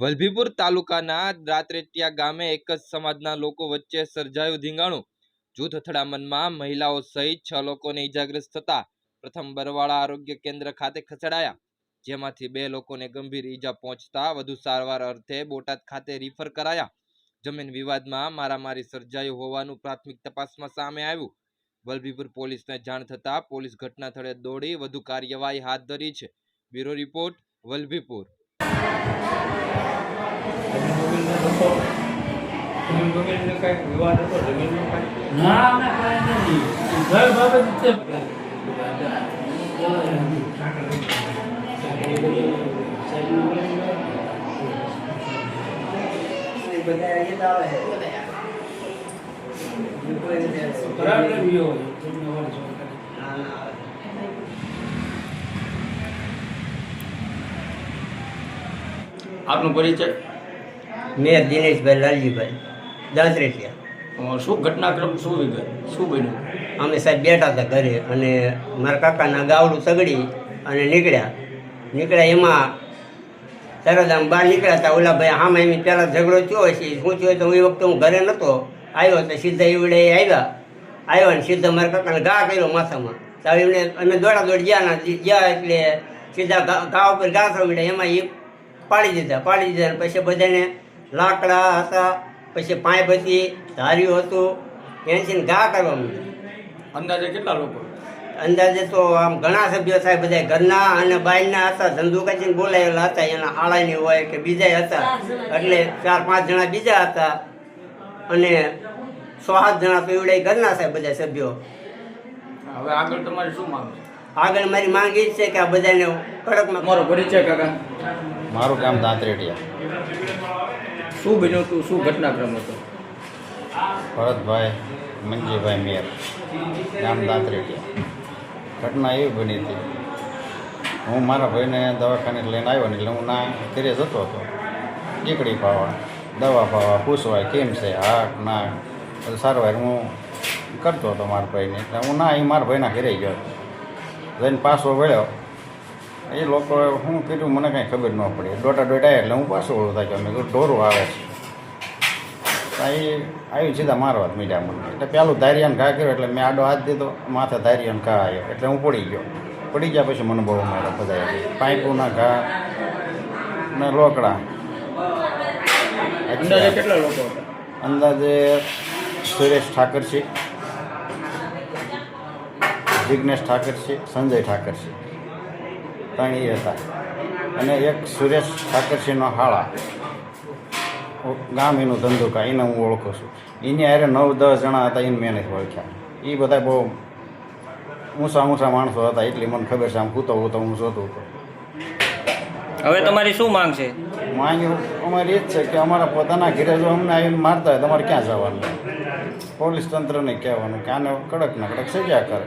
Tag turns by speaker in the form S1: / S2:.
S1: વલભીપુર તાલુકાના રાતરેટિયા ગામે એક જ સમાજના લોકો વચ્ચે સર્જાયું ધીંગાણું. જૂથ અથડામણમાં મહિલાઓ સહિત છ લોકોને ઈજાગ્રસ્ત થતા પ્રથમ બરવાળા આરોગ્ય કેન્દ્ર ખાતે ખસેડાયા. જેમાંથી બે લોકોને ગંભીર ઈજા પહોંચતા વધુ સારવાર અર્થે બોટાદ ખાતે રિફર કરાયા. જમીન વિવાદમાં મારામારી સર્જાયું હોવાનું પ્રાથમિક તપાસમાં સામે આવ્યું. વલભીપુર પોલીસને જાણ થતાં પોલીસ ઘટના સ્થળે દોડી વધુ કાર્યવાહી હાથ ધરી છે. Bureau report Vallabhipur.
S2: જમીન બમીનનો કાંઈક વિવાદ હતો જમીનનો કાંઈ
S3: ના અમે તમને વાંચો કરે.
S2: આપનો પરિચય?
S4: મેં દિનેશભાઈ લાલજીભાઈ
S2: દાદરેટિયા શું ઘટનાક્રમ શું વિગત? શું બન્યું?
S4: અમે સાહેબ બેઠા હતા ઘરે અને મારા કાકાના ગાવડું સગડી અને નીકળ્યા. નીકળ્યા એમાં તરત આમ બહાર નીકળ્યા હતા. ઓલા ભાઈ આમાં એમ પહેલાં ઝઘડો થયો હશે શું થયો? તો એ વખતે હું ઘરે નહોતો આવ્યો તો સીધા એવડે આવ્યા. આવ્યા ને સીધા મારા કાકાને ઘા કર્યો માથામાં. તો એમને અમે દોડા દોડ ગયા ના ગયા એટલે સીધા ઘા ઉપર ઘા થયો એમાં એ પાડી દીધા પાડી દીધા. પછી બધાને લાકડા હતા પછી પાંચ બધી ધાર્યું હતું. એનથી ઘા કરવા માંડ્યા.
S2: અંદાજે કેટલા લોકો?
S4: અંદાજે તો આમ ઘણા સભ્યો થાય બધા ઘરના અને બહારના હતા ધંધુકાજીને બોલાયેલા હતા. એના હાળાની હોય કે બીજા હતા. એટલે ચાર પાંચ જણા બીજા હતા. અને સો સાત જણા તો એવડે ઘરના થાય બધા સભ્યો.
S2: હવે આગળ તમારે શું માંગ
S4: આગળ મારી માંગ એ છે કે આ બધાને કડકમાં
S2: મારો પરિચય કાકા.
S5: મારું ગામ દાંતરેડિયા.
S2: શું બન્યું હતું? શું ઘટનાક્રમ હતો?
S5: ભરતભાઈ મંજીભાઈ મેર ગામ દાંતરેડિયા. ઘટના એવી બની હતી. હું મારા ભાઈને દવાખાને લઈને આવ્યો ને એટલે હું ના ઘરે જતો હતો. ટીકડી પાવા દવા પાવા પૂછવાય કેમ છે હા ના સારવાર હું કરતો હતો મારા ભાઈને. એટલે હું ના એ મારા ભાઈના ઘરે ગયો. જઈને પાછો વળ્યો. એ લોકોએ હું કીધું મને કાંઈ ખબર ન પડી. દોટા દોટા એટલે હું પાછો ઓળો થાય મેં કીધું ઢોરો આવે છે. એ આવી સીધા મારવા જ મીડિયા મને એટલે પેલું ધારિયાને ઘા કર્યો એટલે મેં આડો હાથ દીધો માથે ધારિયાને ઘા આવ્યો એટલે હું પડી ગયો. પડી ગયા પછી મને બહુ માર્યા બધા પાઇપોના ઘા ને લોકડા.
S2: અંદાજે કેટલા લોકો છે
S5: અંદાજે સુરેશ છે સંજય ઠાકર સંજય ઠાકરસિંહ. ત્રણ એ હતા. અને એક સુરેશ ઠાકરસિંહનો હાળા. ગામ એનું ધંધુકા એને હું ઓળખું છું. એની હારે નવ દસ જણા હતા એને મેં નથી ઓળખ્યા. એ બધા બહુ ઊંચા ઊંચા માણસો હતા એટલી મને ખબર છે આમ કૂતો હતો હું જોતો હતો.
S6: હવે તમારી શું માંગ છે?
S5: માંગ્યું અમારી એ જ છે કે અમારા પોતાના ઘરે જો અમને આવીને મારતા હોય તમારે ક્યાં જવાનું? પોલીસ તંત્રને કહેવાનું કે આને કડક ને કડક સજા કરે.